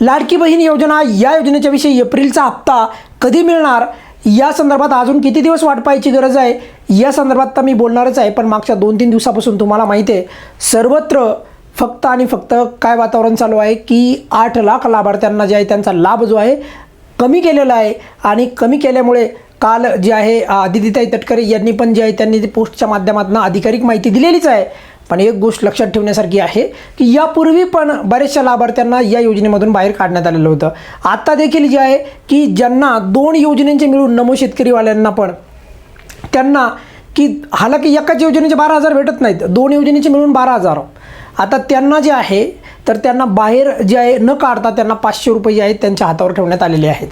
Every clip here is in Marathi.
लाडकी बहीण योजना या योजनेच्या विषयी एप्रिलचा हप्ता कधी मिळणार? या संदर्भात अजून किती दिवस वाट पाहायची गरज आहे? या संदर्भात तर मी बोलणारच आहे पण मागच्या दोन तीन दिवसापासून तुम्हाला माहिती आहे सर्वत्र फक्त आणि फक्त काय वातावरण चालू आहे की आठ लाख लाभार्थ्यांना जे आहे त्यांचा लाभ जो आहे कमी केलेला आहे आणि कमी केल्यामुळे काल जे आहे आदित्यताई तटकरे यांनी पण जे आहे त्यांनी पोस्टच्या माध्यमातून अधिकारिक माहिती दिलेलीच आहे. पण एक गोष्ट लक्षात ठेवण्यासारखी आहे की यापूर्वी पण बऱ्याचशा लाभार्थ्यांना या योजनेमधून बाहेर काढण्यात आलेलं होतं. आता देखील जे आहे की ज्यांना दोन योजनेचे मिळून नमो शेतकरीवाल्यांना पण त्यांना की हालाकी एकाच योजनेचे बारा हजार भेटत नाहीत. दोन योजनेचे मिळून बारा हजार. आता त्यांना जे आहे तर त्यांना बाहेर जे आहे न काढता त्यांना पाचशे रुपये जे आहेत त्यांच्या हातावर ठेवण्यात आलेले आहेत.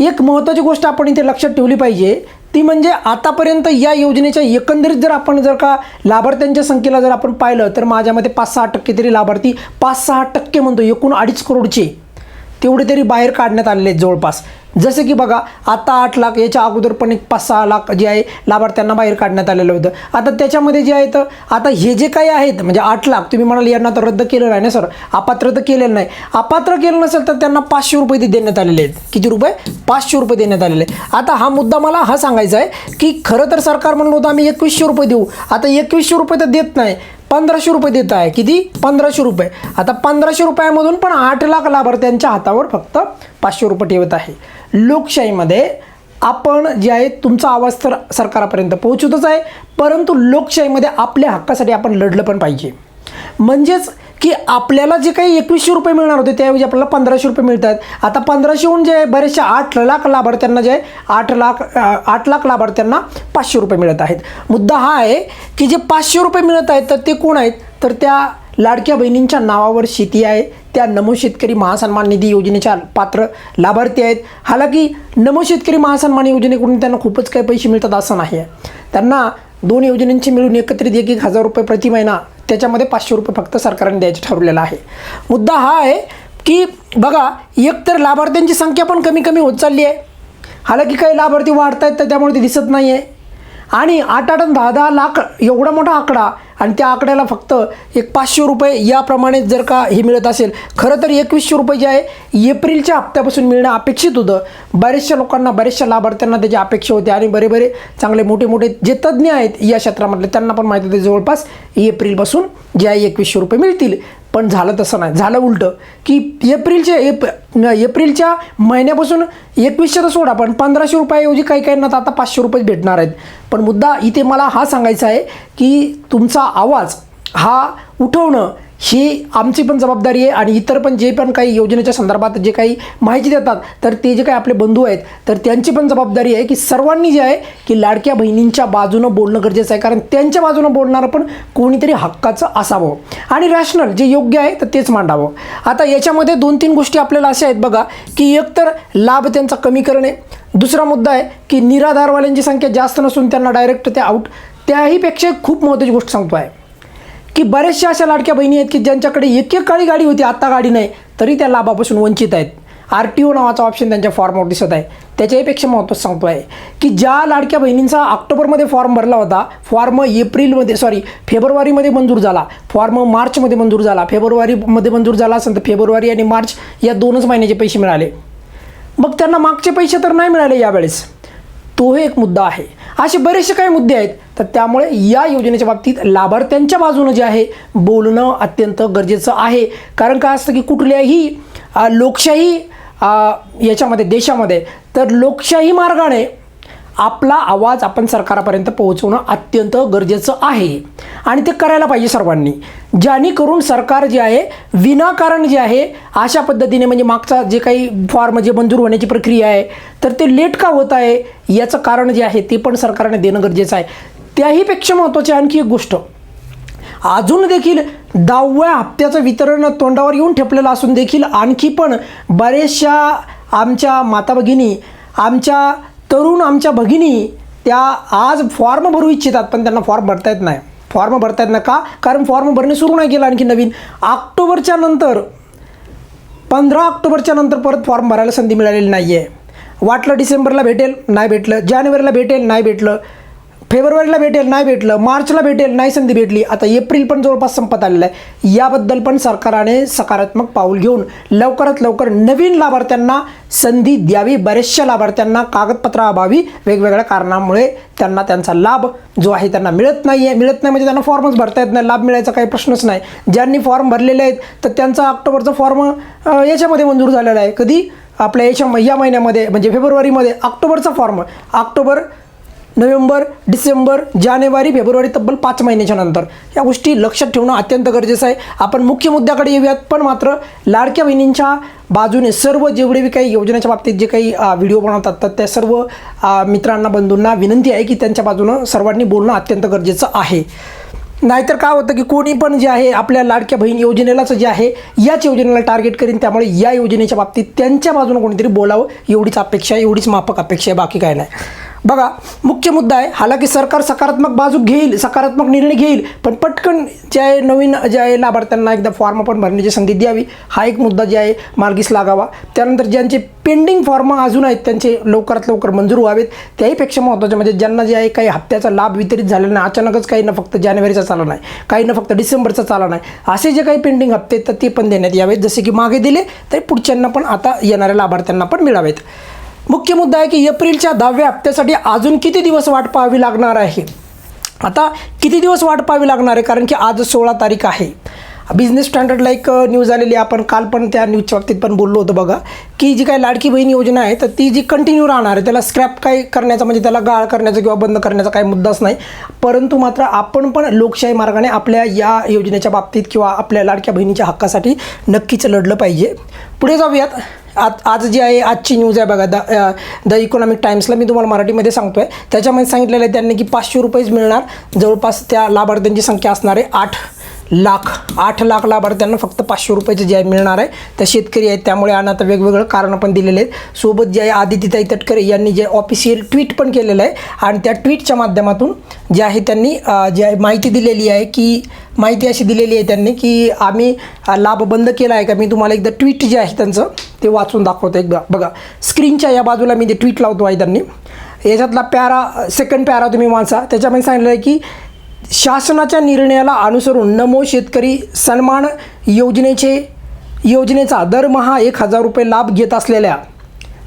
एक महत्त्वाची गोष्ट आपण इथे लक्षात ठेवली पाहिजे ती म्हणजे आतापर्यंत या योजनेच्या एकंदरीत जर आपण जर का लाभार्थ्यांच्या संख्येला जर आपण पाहिलं तर माझ्या मते पाच सहा टक्के तरी लाभार्थी पाच सहा टक्के म्हणतो एकूण अडीच करोडचे. तेवढे तरी बाहेर काढण्यात आलेले आहेत जवळपास. जसे की बघा आता आठ लाख याच्या अगोदर पण एक पाच सहा लाख जे आहे लाभार्थ्यांना बाहेर काढण्यात आलेलं होतं. आता त्याच्यामध्ये जे आहे तर आता हे जे काही आहेत म्हणजे आठ लाख तुम्ही म्हणाल यांना तर रद्द केलेलं आहे ना सर? अपात्र तर केलेलं नाही. अपात्र केलं नसेल तर त्यांना पाचशे रुपये ते देण्यात आलेले आहेत. किती रुपये? पाचशे रुपये देण्यात आलेले आहेत. आता हा मुद्दा मला हा सांगायचा आहे की खरं तर सरकार म्हणलं होतं आम्ही एकवीसशे रुपये देऊ. आता एकवीसशे रुपये तर देत नाही. पंधराशे रुपये देत आहे. किती? पंधराशे रुपये. आता पंधराशे रुपयामधून पण आठ लाख लाभार्थ्यांच्या हातावर फक्त पाचशे रुपये ठेवत आहे. लोकशाहीमध्ये आपण जे आहे तुमचा आवाज तर सरकारापर्यंत पोहोचवतच आहे परंतु लोकशाहीमध्ये आपल्या हक्कासाठी आपण लढलं पण पाहिजे. म्हणजेच की आपल्याला जे काही एकवीसशे रुपये मिळणार होते त्याऐवजी आपल्याला पंधराशे रुपये मिळतात. आता पंधराशेहून जे आहे बरेचसे आठ लाख लाभार्थ्यांना जे आहे आठ लाख आठ लाख लाभार्थ्यांना पाचशे रुपये मिळत आहेत. मुद्दा हा आहे की जे पाचशे रुपये मिळत आहेत तर ते कोण आहेत? तर त्या लाडक्या बहिणींच्या नावावर शेती आहे त्या नमो शेतकरी महासन्मान निधी योजनेच्या पात्र लाभार्थी आहेत. हालाकी नमो शेतकरी महासन्मान योजनेकडून त्यांना खूपच काही पैसे मिळतात असं नाही आहे. त्यांना दोन योजनांचे मिळून एकत्रित एक एक हजार रुपये प्रति महिना त्याच्यामध्ये पाचशे रुपये फक्त सरकारने द्यायचं ठरवलेलं आहे. मुद्दा हा आहे की बघा एकतर लाभार्थ्यांची संख्या पण कमी कमी होत चालली आहे. हालाकी काही लाभार्थी वाढत आहेत तर त्यामुळे ते दिसत नाही आहे आणि आठ आठ दहा दहा लाख एवढा मोठा आकडा आणि त्या आकड्याला फक्त एक पाचशे रुपये याप्रमाणे जर का हे मिळत असेल खरं तर एकवीसशे रुपये जे आहे एप्रिलच्या हप्त्यापासून मिळणं अपेक्षित होतं. बऱ्याचशा लोकांना बऱ्याचशा लाभार्थ्यांना त्याची अपेक्षा होती आणि बरे बरे चांगले मोठे मोठे जे तज्ज्ञ आहेत या क्षेत्रामधले त्यांना पण माहिती होते जवळपास एप्रिलपासून जे आहे एकवीसशे रुपये मिळतील. पण झालं तसं नाही. झालं उलटं की एप्रिलच्या एप एप्रिलच्या महिन्यापासून एकवीसशे तर सोडा पण पंधराशे रुपयाऐवजी काही काहींना तर आता पाचशे रुपये भेटणार आहेत. पण मुद्दा इथे मला हा सांगायचा आहे की तुमचा आवाज हा उठवणं ही आमची पण जबाबदारी आहे आणि इतर पण जे पण काही योजनेच्या संदर्भात जे काही माहिती देतात तर ते जे काही आपले बंधू आहेत तर त्यांची पण जबाबदारी आहे की सर्वांनी जे आहे की लाडक्या बहिणींच्या बाजूनं बोलणं गरजेचं आहे. कारण त्यांच्या बाजूनं बोलणारं पण कोणीतरी हक्काचं असावं. आणि रॅशनल जे योग्य आहे तर तेच मांडावं. आता याच्यामध्ये दोन तीन गोष्टी आपल्याला अशा आहेत बघा की एकतर लाभ त्यांचा कमी करणे. दुसरा मुद्दा आहे की निराधारवाल्यांची संख्या जास्त नसून त्यांना डायरेक्ट ते आउट त्याहीपेक्षा खूप महत्त्वाची गोष्ट सांगतो आहे की बऱ्याचशा अशा लाडक्या बहिणी आहेत की ज्यांच्याकडे एक एक काळी गाडी होती आत्ता गाडी नाही तरी त्या लाभापासून वंचित आहेत. आर टी ओ नावाचा ऑप्शन त्यांच्या फॉर्मवर दिसत आहे. त्याच्याहीपेक्षा महत्त्वाचं सांगतो आहे की ज्या लाडक्या बहिणींचा ऑक्टोबरमध्ये फॉर्म भरला होता फॉर्म एप्रिलमध्ये सॉरी फेब्रुवारीमध्ये मंजूर झाला फॉर्म मार्चमध्ये मंजूर झाला फेब्रुवारीमध्ये मंजूर झाला असेल तर फेब्रुवारी आणि मार्च या दोनच महिन्याचे पैसे मिळाले. मग त्यांना मागचे पैसे तर नाही मिळाले यावेळेस. तो एक मुद्दा आहे. असे बरेचसे काही मुद्दे आहेत. तर त्यामुळे या योजनेच्या बाबतीत लाभार्थ्यांच्या बाजूनं जे आहे बोलणं अत्यंत गरजेचं आहे. कारण काय असतं की कुठल्याही लोकशाही याच्यामध्ये देशामध्ये तर लोकशाही मार्गाने आपला आवाज आपण सरकारापर्यंत पोहोचवणं अत्यंत गरजेचं आहे. आणि ते करायला पाहिजे सर्वांनी. ज्याने करून सरकार जे आहे विनाकारण जे आहे अशा पद्धतीने म्हणजे मागचा जे काही फॉर्म जे म्हणजे मंजूर होण्याची प्रक्रिया आहे तर ते लेट का होत आहे याचं कारण जे आहे ते पण सरकारने देणं गरजेचं आहे. त्याहीपेक्षा महत्त्वाची आणखी एक गोष्ट. अजून देखील दहाव्या हप्त्याचं वितरण तोंडावर येऊन ठेपलेलं असून देखील आणखी पण बरेचशा आमच्या माता भगिनी आमच्या तरुण आमच्या भगिनी त्या आज फॉर्म भरू इच्छितात पण त्यांना फॉर्म भरता येत नाही. फॉर्म भरता येत नाही का? कारण फॉर्म भरणे सुरू नाही केलं आणखी नवीन. ऑक्टोबरच्या नंतर पंधरा ऑक्टोबरच्या नंतर परत फॉर्म भरायला संधी मिळालेली नाही आहे वाटलं डिसेंबरला भेटेल नाही भेटलं. जानेवारीला भेटेल नाही भेटलं. फेब्रुवारीला भेटेल नाही भेटलं मार्चला भेटेल नाही संधी भेटली आता एप्रिल पण जवळपास संपत आलेलं आहे. याबद्दल पण सरकाराने सकारात्मक पाऊल घेऊन लवकरात लवकर नवीन लाभार्थ्यांना संधी द्यावी बऱ्याचशा लाभार्थ्यांना कागदपत्राअभावी वेगवेगळ्या कारणामुळे त्यांना त्यांचा लाभ जो आहे त्यांना मिळत नाही आहे मिळत नाही म्हणजे त्यांना फॉर्मच भरता येत नाही लाभ मिळायचा काही प्रश्नच नाही. ज्यांनी फॉर्म भरलेले आहेत तर त्यांचा ऑक्टोबरचा फॉर्म याच्यामध्ये मंजूर झालेला आहे. कधी? आपल्या याच्या या महिन्यामध्ये म्हणजे फेब्रुवारीमध्ये ऑक्टोबरचा फॉर्म ऑक्टोबर नोव्हेंबर डिसेंबर जानेवारी फेब्रुवारी तब्बल पाच महिन्याच्या नंतर. या गोष्टी लक्षात ठेवणं अत्यंत गरजेचं आहे. आपण मुख्य मुद्द्याकडे येऊयात पण मात्र लाडक्या बहिणींच्या बाजूने सर्व जेवढे बी काही योजनेच्या बाबतीत जे काही व्हिडिओ बनवतात तर त्या सर्व मित्रांना बंधूंना विनंती आहे की त्यांच्या बाजूनं सर्वांनी बोलणं अत्यंत गरजेचं आहे. नाहीतर काय होतं की कोणी पण जे आहे आपल्या लाडक्या बहीण योजनेलाच जे आहे याच योजनेला टार्गेट करीन. त्यामुळे या योजनेच्या बाबतीत त्यांच्या बाजूनं कोणीतरी बोलावं एवढीच अपेक्षा आहे एवढीच माफक अपेक्षा आहे बाकी काय नाही. बघा मुख्य मुद्दा आहे हालाकी सरकार सकारात्मक बाजू घेईल सकारात्मक निर्णय घेईल पण पटकन जे आहे नवीन जे आहे लाभार्थ्यांना एकदा फॉर्म पण भरण्याची संधी द्यावी. हा एक मुद्दा जे आहे मार्गीस लागावा. त्यानंतर ज्यांचे पेंडिंग फॉर्म अजून आहेत त्यांचे लवकरात लवकर मंजूर व्हावेत. त्याहीपेक्षा महत्त्वाचे म्हणजे ज्यांना जे आहे काही हप्त्याचा लाभ वितरित झालेला नाही अचानकच काही ना फक्त जानेवारीचा चाला नाही काही ना फक्त डिसेंबरचा चाला नाही असे जे काही पेंडिंग हप्ते आहेत तर ते पण देण्यात यावेत. जसे की मागे दिले तरी पुढच्यांना पण आता येणाऱ्या लाभार्थ्यांना पण मिळावेत. मुख्य मुद्दा आहे की एप्रिलच्या दहाव्या हप्त्यासाठी अजून किती दिवस वाट पाहावी लागणार आहे? आता किती दिवस वाट पाहावी लागणार आहे? कारण की आज सोळा तारीख आहे. बिझनेस स्टँडर्डला एक न्यूज आलेली आहे. आपण काल पण त्या न्यूजच्या बाबतीत पण बोललो होतो बघा. की जी काही लाडकी बहीण योजना आहे तर ती जी कंटिन्यू राहणार आहे त्याला स्क्रॅप काय करण्याचा म्हणजे त्याला गाळ करण्याचा किंवा बंद करण्याचा काही मुद्दाच नाही. परंतु मात्र आपण पण लोकशाही मार्गाने आपल्या या योजनेच्या बाबतीत किंवा आपल्या लाडक्या बहिणीच्या हक्कासाठी नक्कीच लढलं पाहिजे. पुढे जाऊयात. आज आज जी आहे आजची न्यूज आहे बघा. द द इकॉनॉमिक टाइम्सला मी तुम्हाला मराठीमध्ये सांगतो आहे त्याच्यामध्ये सांगितलेलं आहे त्यांनी की पाचशे रुपयेच मिळणार. जवळपास त्या लाभार्थ्यांची संख्या असणार आहे आठ. लाख आठ लाख लाभार्थ्यांना फक्त पाचशे रुपयाचं जे आहे मिळणार आहे. त्या शेतकरी आहेत त्यामुळे आणि आता वेगवेगळं कारणं पण दिलेले आहेत. सोबत जे आहे आदितीताई तटकरे यांनी जे ऑफिशियल ट्विट पण केलेलं आहे. आणि त्या ट्विटच्या माध्यमातून जे आहे त्यांनी जे आहे माहिती दिलेली आहे की माहिती अशी दिलेली आहे त्यांनी की आम्ही लाभ बंद केला आहे का? मी तुम्हाला एकदा ट्विट जे आहे त्यांचं ते वाचून दाखवतो एकदा. बघा स्क्रीनच्या या बाजूला मी ते ट्विट लावतो आहे त्यांनी. याच्यातला पॅरा सेकंड पॅरा तुम्ही वाचा. त्याच्यामध्ये सांगितलं आहे की शासनाच्या निर्णयाला अनुसरून नमो शेतकरी सन्मान योजनेचे योजनेचा दरमहा एक हजार रुपये लाभ घेत असलेल्या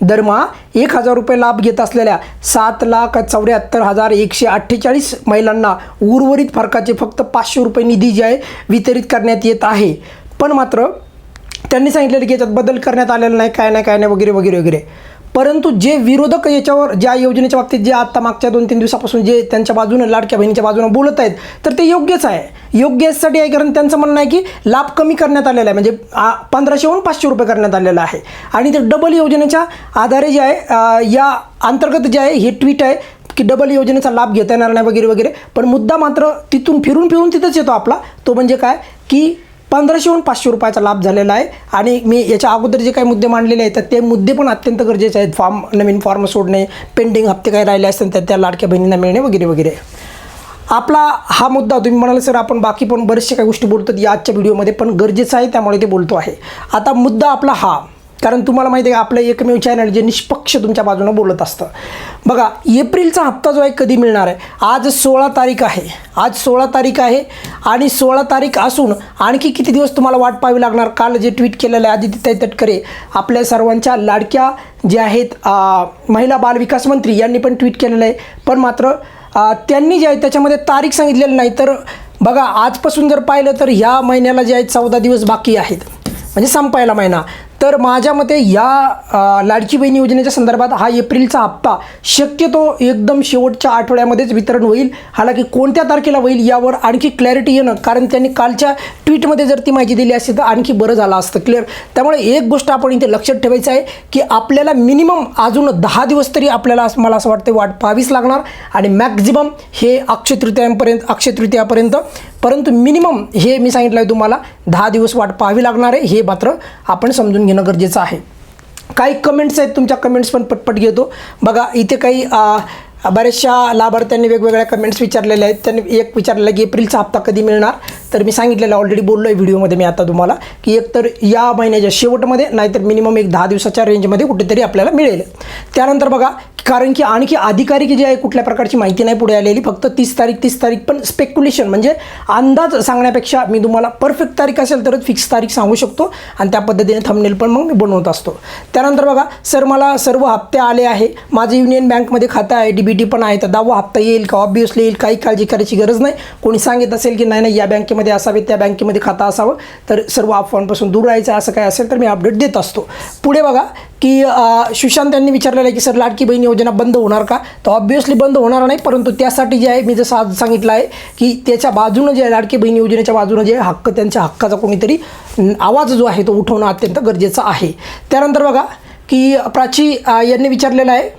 दरमहा एक हजार रुपये लाभ घेत असलेल्या सात लाख चौऱ्याहत्तर हजार एकशे अठ्ठेचाळीस महिलांना उर्वरित फरकाचे फक्त पाचशे रुपये निधी जे आहे वितरित करण्यात येत आहे. पण मात्र त्यांनी सांगितलेलं की याच्यात बदल करण्यात आलेला नाही काय नाही काय नाही वगैरे वगैरे वगैरे. परंतु जे विरोधक याच्यावर ज्या योजनेच्या बाबतीत जे आत्ता मागच्या दोन तीन दिवसापासून जे त्यांच्या बाजूनं लाडक्या बहिणीच्या बाजूनं बोलत आहेत तर ते योग्यच आहे. योग्य यासाठी आहे कारण त्यांचं म्हणणं आहे की लाभ कमी करण्यात आलेला आहे. म्हणजे आ, पंधराशेहून पाचशे रुपये करण्यात आलेला आहे. आणि ते डबल योजनेच्या आधारे जे आहे या अंतर्गत जे आहे हे ट्विट आहे की डबल योजनेचा लाभ घेता येणार नाही वगैरे वगैरे. पण मुद्दा मात्र तिथून फिरून फिरून तिथंच येतो आपला. तो म्हणजे काय? की पंधराशेहून पाचशे रुपयाचा लाभ झालेला आहे. आणि मी याच्या अगोदर जे काही मुद्दे मांडलेले आहेत तर ते मुद्दे पण अत्यंत गरजेचे आहेत. फॉर्म नवीन फॉर्म सोडणे पेंडिंग हप्ते काही राहिले असतील तर त्या लाडक्या बहिणींना मिळणे वगैरे वगैरे. आपला हा मुद्दा तुम्ही म्हणाल सर आपण बाकी पण बरेचशा काही गोष्टी बोलतो या आजच्या व्हिडिओमध्ये पण गरजेचं आहे त्यामुळे ते बोलतो आहे. आता मुद्दा आपला हा कारण तुम्हाला माहिती आहे का आपलं एकमेव चॅनल जे निष्पक्ष तुमच्या बाजूनं बोलत असतं. बघा एप्रिलचा हप्ता जो आहे कधी मिळणार आहे? आज सोळा तारीख आहे. आज सोळा तारीख आहे आणि सोळा तारीख असून आणखी किती दिवस तुम्हाला वाट पाहावी लागणार? काल जे ट्विट केलेलं आहे आदित्य तटकरे आपल्या सर्वांच्या लाडक्या जे आहेत महिला बाल विकास मंत्री यांनी पण ट्विट केलेलं आहे. पण मात्र त्यांनी जे आहे त्याच्यामध्ये तारीख सांगितलेली नाही. तर बघा आजपासून जर पाहिलं तर ह्या महिन्याला जे आहेत चौदा दिवस बाकी आहेत. म्हणजे संपायला महिना. तर माझ्या मते या लाडकी बहीण योजनेच्या संदर्भात हा एप्रिलचा हप्ता शक्यतो एकदम शेवटच्या आठवड्यामध्येच वितरण होईल. हालाकी कोणत्या तारखेला होईल यावर आणखी क्लॅरिटी येणं कारण त्यांनी कालच्या ट्विटमध्ये जर ती माहिती दिली असती तर आणखी बरं झालं असतं क्लिअर त्यामुळे एक गोष्ट आपण इथे लक्षात ठेवायचं आहे की आपल्याला मिनिमम अजून दहा दिवस तरी आपल्याला असं- मला असं वाटतं वाट पाहावीच लागणार. आणि मॅक्झिमम हे अक्षय तृतीयांपर्यंत अक्षय तृतीयापर्यंत परंतु मिनिमम हे मी सांगितलं आहे तुम्हाला दहा दिवस वाट पाहावी लागणार आहे हे मात्र आपण समजून घेणं गरजेचं आहे. काही कमेंट्स आहेत तुमच्या कमेंट्स पण पटपट घेतो. बघा इथे काही बऱ्याचशा लाभार्थ्यांनी वेगवेगळ्या कमेंट्स विचारलेल्या आहेत. त्यांनी एक विचारलेलं आहे की एप्रिलचा हप्ता कधी मिळणार? तर मी सांगितलेलं ऑलरेडी बोललो आहे व्हिडिओमध्ये मी आता तुम्हाला की एकतर या महिन्याच्या शेवटमध्ये नाहीतर मिनिमम एक दहा दिवसाच्या रेंजमध्ये कुठेतरी आपल्याला मिळेल. त्यानंतर बघा कारण की आणखी अधिकारी जे आहे कुठल्या प्रकारची माहिती नाही पुढे आलेली फक्त तीस तारीख तीस तारीख पण स्पेक्युलेशन म्हणजे अंदाज सांगण्यापेक्षा मी तुम्हाला परफेक्ट तारीख असेल तरच फिक्स तारीख सांगू शकतो आणि त्या पद्धतीने थंबनेल पण मग मी बनवत असतो. त्यानंतर बघा सर मला सर्व हप्ते आले आहे. माझं युनियन बँकमध्ये खातं आहे डी बी टी पण आहे तर दहावा हप्ता येईल का? ऑब्वियसली येईल काही काळजी करायची गरज नाही. कोणी सांगित असेल की नाही नाही या बँकेमध्ये असावे त्या बँकेमध्ये खातं असावं. तर सर्व अफवांपासून दूर राहायचं असं काय असेल तर मी अपडेट देत असतो. पुढे बघा की सुशांत यांनी विचारलेलं आहे की सर लाडकी बहीण योजना बंद होणार का? तर ऑब्व्हियसली बंद होणार नाही परंतु त्यासाठी जे आहे मी जसं आज सांगितलं आहे की त्याच्या बाजूनं जे आहे लाडकी बहीण योजनेच्या बाजूनं जे हक्क त्यांच्या हक्काचा कोणीतरी आवाज जो आहे तो उठवणं अत्यंत गरजेचं आहे. त्यानंतर बघा की प्राची यांनी विचारलेलं आहे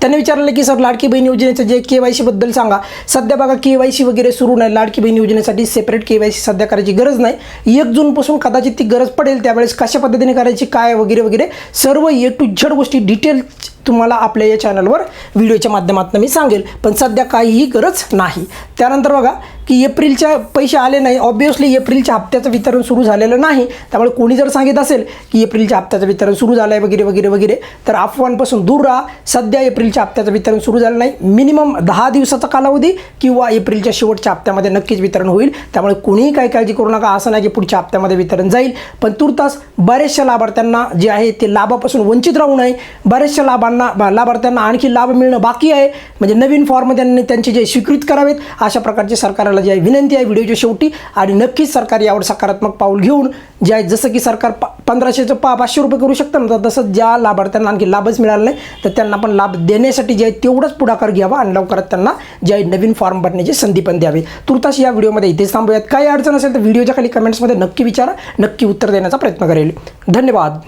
त्यांनी विचारलं की सर लाडकी बहीण योजनेचं जे के वाय सीबद्दल सांगा. सध्या बघा के वाय सी वगैरे सुरू नाही. लाडकी बहीण योजनेसाठी सेपरेट के वाय सी सध्या करायची गरज नाही. एक जूनपासून कदाचित ती गरज पडेल. त्यावेळेस कशा पद्धतीने करायची काय वगैरे वगैरे सर्व ए टू झड गोष्टी डिटेल तुम्हाला आपल्या या चॅनलवर व्हिडिओच्या माध्यमातून मी सांगेल. पण सध्या काहीही गरज नाही. त्यानंतर बघा की एप्रिलच्या पैसे आले नाही. ऑब्वियसली एप्रिलच्या हप्त्याचं वितरण सुरू झालेलं नाही. त्यामुळे कोणी जर सांगित असेल की एप्रिलच्या हप्त्याचं वितरण सुरू झालं आहे वगैरे वगैरे वगैरे तर अफवांपासून दूर राहा. सध्या एप्रिलच्या हप्त्याचं वितरण सुरू झालं नाही. मिनिमम दहा दिवसाचा कालावधी किंवा एप्रिलच्या शेवटच्या हप्त्यामध्ये नक्कीच वितरण होईल. त्यामुळे कोणीही काही काळजी करू नका. असं नाही की पुढच्या हप्त्यामध्ये वितरण जाईल. पण तुर्तास बऱ्याचशा लाभार्थ्यांना जे आहे ते लाभापासून वंचित राहू नये. बऱ्याचशा लाभांना लाभार्थ्यांना आणखी लाभ मिळणं बाकी आहे. म्हणजे नवीन फॉर्म त्यांनी त्यांचे जे स्वीकृत करावेत अशा प्रकारचे सरकारला जी आहे विनंती आहे व्हिडिओच्या शेवटी आणि नक्कीच सरकार यावर सकारात्मक पाऊल घेऊन जे आहे जसं की सरकार पा पंधराशेचं पा पाचशे रुपये करू शकतं ना तर ज्या लाभार्थ्यांना आणखी लाभच मिळाला नाही तर त्यांना पण लाभ देण्यासाठी जे आहे तेवढंच पुढाकार घ्यावा आणि लवकरात त्यांना जे आहे नवीन फॉर्म भरण्याची संधी पण द्यावी. तुर्तास या व्हिडिओमध्ये इथेच थांबूयात. काही अडचण असेल तर व्हिडिओच्या खाली कमेंट्समध्ये नक्की विचारा नक्की उत्तर देण्याचा प्रयत्न करेल. धन्यवाद.